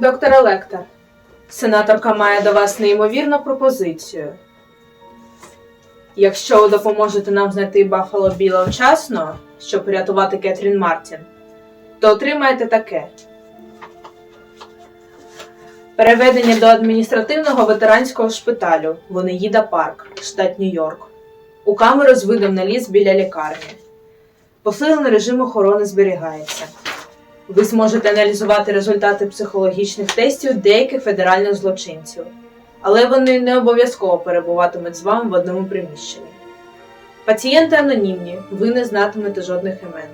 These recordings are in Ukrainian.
Доктор Лектор, сенаторка має до вас неймовірну пропозицію. Якщо ви допоможете нам знайти Баффало Біла вчасно, щоб врятувати Кетрін Мартін, то отримаєте таке. Переведення до адміністративного ветеранського шпиталю Вонеїда Парк, штат Нью-Йорк. У камеру з видом на ліс біля лікарні. Посилений режим охорони зберігається. Ви зможете аналізувати результати психологічних тестів деяких федеральних злочинців, але вони не обов'язково перебуватимуть з вами в одному приміщенні. Пацієнти анонімні, ви не знатимете жодних імен.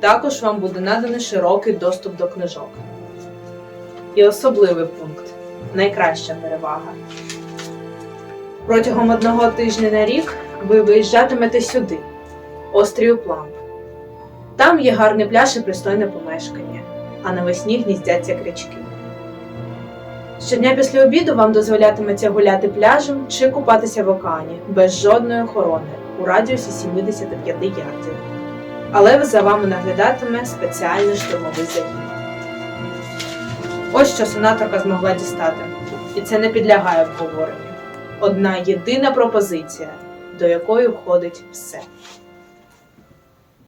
Також вам буде наданий широкий доступ до книжок. І особливий пункт найкраща перевага. Протягом одного тижня на рік ви виїжджатимете сюди, острів Пламп. Там є гарний пляж і пристойне помешкання, а навесні гніздяться крячки. Щодня після обіду вам дозволятиметься гуляти пляжем чи купатися в океані без жодної охорони у радіусі 75 ярдів. Але за вами наглядатиме спеціальний штурмовий загін. Ось що сенаторка змогла дістати, і це не підлягає обговоренню. Одна єдина пропозиція, до якої входить все.